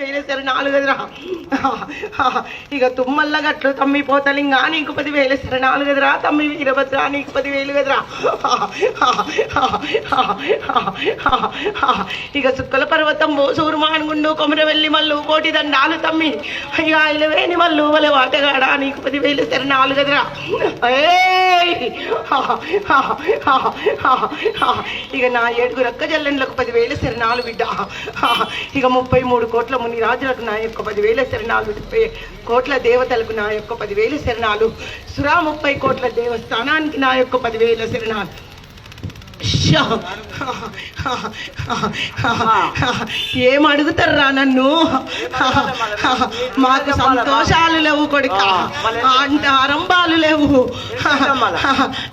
వేలేసారు నాలుగదిరా ఇక తుమ్మల్ల గట్లు తమ్మి పోతలింగా నీకు పది వేలేసారు నాలుగదిరా తమ్మి వీరభద్ర నీకు పది వేలు కదరా ఇక సుక్కల పర్వతం బోసూరు మానుగుండు కొమరవెల్లి మల్లు కోటి దండాలు తమ్మి. ఇక ఇలవేని మల్లు వల వాటగాడ నీకు పది వేలు సరే నాలుగదిరా ఏ ఇక నా ఏడుగురు అక్క జల్లెండ్లకు పదివేలు శరణాలు బిడ్డ. ఇక ముప్పై మూడు కోట్ల ముని రాజులకు నా యొక్క పదివేల శరణాలు ముప్పై కోట్ల దేవతలకు నా యొక్క పదివేల శరణాలు. సురా ముప్పై కోట్ల దేవస్థానానికి నా యొక్క పదివేల శరణాలు. ఏం అడుగుతారా నన్ను? మాకు సంతోషాలు లేవు కొడుక. అంట ఆరంభాలు లేవు.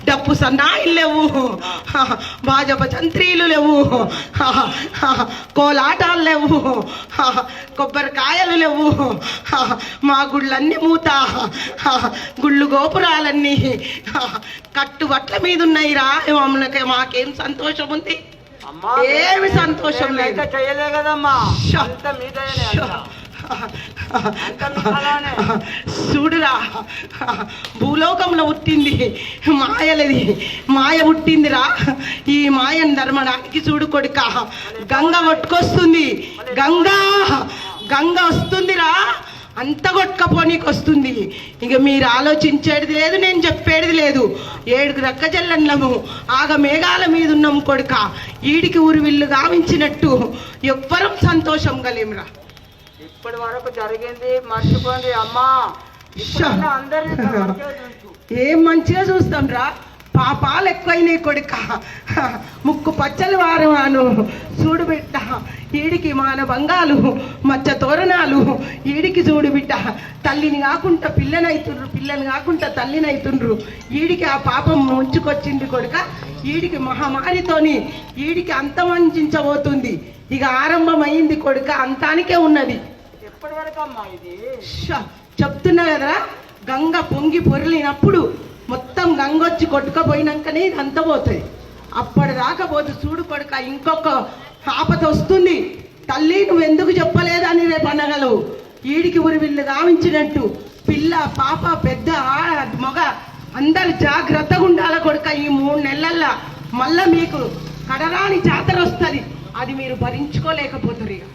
డప్పు సన్నాయిలు లేవు. భాజప చంత్రీలు లేవు. కోలాటాలు లేవు. కొబ్బరికాయలు లేవు. మా గుళ్ళన్నీ మూత. గుళ్ళు గోపురాలన్నీ. కట్టు బట్ల మీద ఉన్నాయిరా మమ్మల్ని మాకేం సంతోషం ఉంది. ఏమి సంతోషం లేదు. చేయలే కదమ్మా. చూడురా. భూలోకంలో పుట్టింది. మాయలది. మాయ పుట్టిందిరా. ఈ మాయను ధర్మడానికి చూడు కొడుక. గంగ కొట్టుకొస్తుంది గంగా. గంగ వస్తుందిరా. అంత కొట్టుకపోనీకి వస్తుంది ఇక మీరు ఆలోచించేది లేదు నేను చెప్పేది లేదు. ఏడుగు రక్క జల్లన్లము ఆగ మేఘాల మీద ఉన్నాం కొడుక. ఈడికి ఊరి విల్లు గావించినట్టు ఎవ్వరం సంతోషం గలేంరా ఇప్పటి వరకు జరిగింది మర్చిపోండి అమ్మా. చూసు. ఏం మంచిగా చూస్తాం. రా పాపాలు ఎక్కువైనాయి కొడుక. ముక్కు పచ్చలు వారవాను చూడు బిడ్డ ఈడికి మాన బంగాలు మచ్చ తోరణాలు. ఈడికి చూడు బిడ్డ తల్లిని కాకుండా పిల్లనైతుండ్రు పిల్లని కాకుండా తల్లిని అవుతుండ్రు ఈడికి ఆ పాపం ముంచుకొచ్చింది కొడుక. ఈడికి మహమ్మారితోని ఈడికి అంతమందించబోతుంది ఇక ఆరంభమైంది కొడుక అంతానికే ఉన్నది. ఎప్పటి వరకు అమ్మా ఇది? ష! చెప్తున్నా కదా గంగ పొంగి పొరలినప్పుడు మొత్తం గంగ కొట్టుకపోయినాకనే ఇది అంత పోతుంది. అప్పటి రాకపోదు చూడు కొడుక ఇంకొక ఆపత వస్తుంది. తల్లి నువ్వు ఎందుకు చెప్పలేదని రేపు అనగలవు. ఈడికి ఉరి వీళ్ళు గావించినట్టు పిల్ల పాప పెద్ద ఆడ మగ అందరు జాగ్రత్తగా ఉండాలి కొడుక ఈ మూడు నెలల్లో. మళ్ళా మీకు కడరాని జాతర వస్తుంది. అది మీరు భరించుకోలేకపోతారు ఇక